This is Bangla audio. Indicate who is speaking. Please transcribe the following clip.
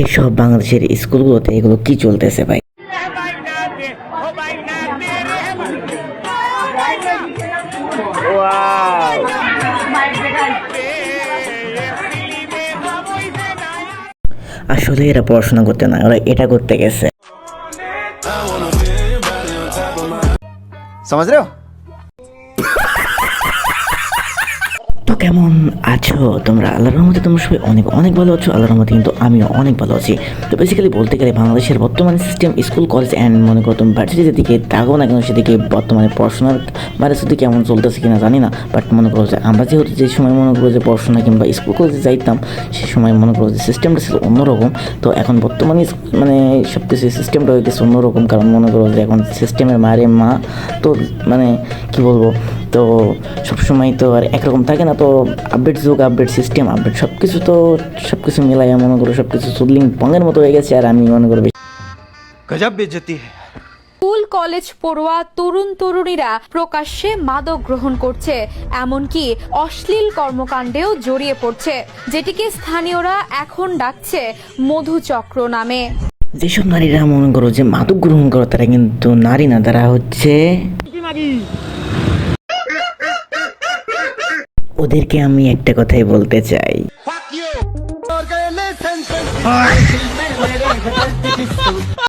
Speaker 1: এইসব বাংলাদেশের স্কুলগুলোতে এগুলো কি চলতেছে ভাই? আসলে এরা পড়াশোনা করতে না, ওরা এটা করতে গেছে।
Speaker 2: সমাজ রেও
Speaker 1: তো কেমন আছো? তোমরা আল্লাহর রহমতে তোমরা সবাই অনেক অনেক ভালো আছো, আল্লাহর রহমতে কিন্তু আমিও অনেক ভালো আছি। তো বেসিক্যালি বলতে গেলে বাংলাদেশের বর্তমান সিস্টেম স্কুল কলেজ অ্যান্ড মনে করো তুমি ভার্সিটির দিকে থাকো না কেন, সেদিকে বর্তমানে পড়াশোনার বাইরে শুধু কেমন চলতেছে কিনা জানি না বাট মনে করো যে আমরা যেহেতু যে সময় মনে করো যে পড়াশোনা কিংবা স্কুল কলেজে যাইতাম, সে সময় মনে করো যে সিস্টেমটা ছিল অন্যরকম। তো এখন বর্তমানে মানে সব কিছু সিস্টেমটা হইতেছে অন্যরকম, কারণ মনে করো যে এখন সিস্টেমের মারে মা, তো মানে কি বলব তো সবসময় তো আর একরকম থাকে না তো আপডেট যুগ আপডেট সিস্টেম আপডেট সব কিছু তো সব কিছু মিলাই মনে করো সব কিছু সুদলিং পঙ্গের মতো হয়ে গেছে আর আমি মনে করো
Speaker 2: গজব বেজতি
Speaker 3: স্কুল কলেজ পড়ুয়া তরুণ তরুণীরা প্রকাশ্যে মাদক গ্রহণ করছে এমনকি অশ্লীল কর্মকাণ্ডেও জড়িয়ে পড়ছে যেটিকে স্থানীয়রা এখন ডাকছে মধুচক্র নামে।
Speaker 1: যেসব নারীরা মনে করো যে মাদক গ্রহণ করো তারা কিন্তু নারী না তারা হচ্ছে ওদেরকে আমি একটা কথাই বলতে চাই।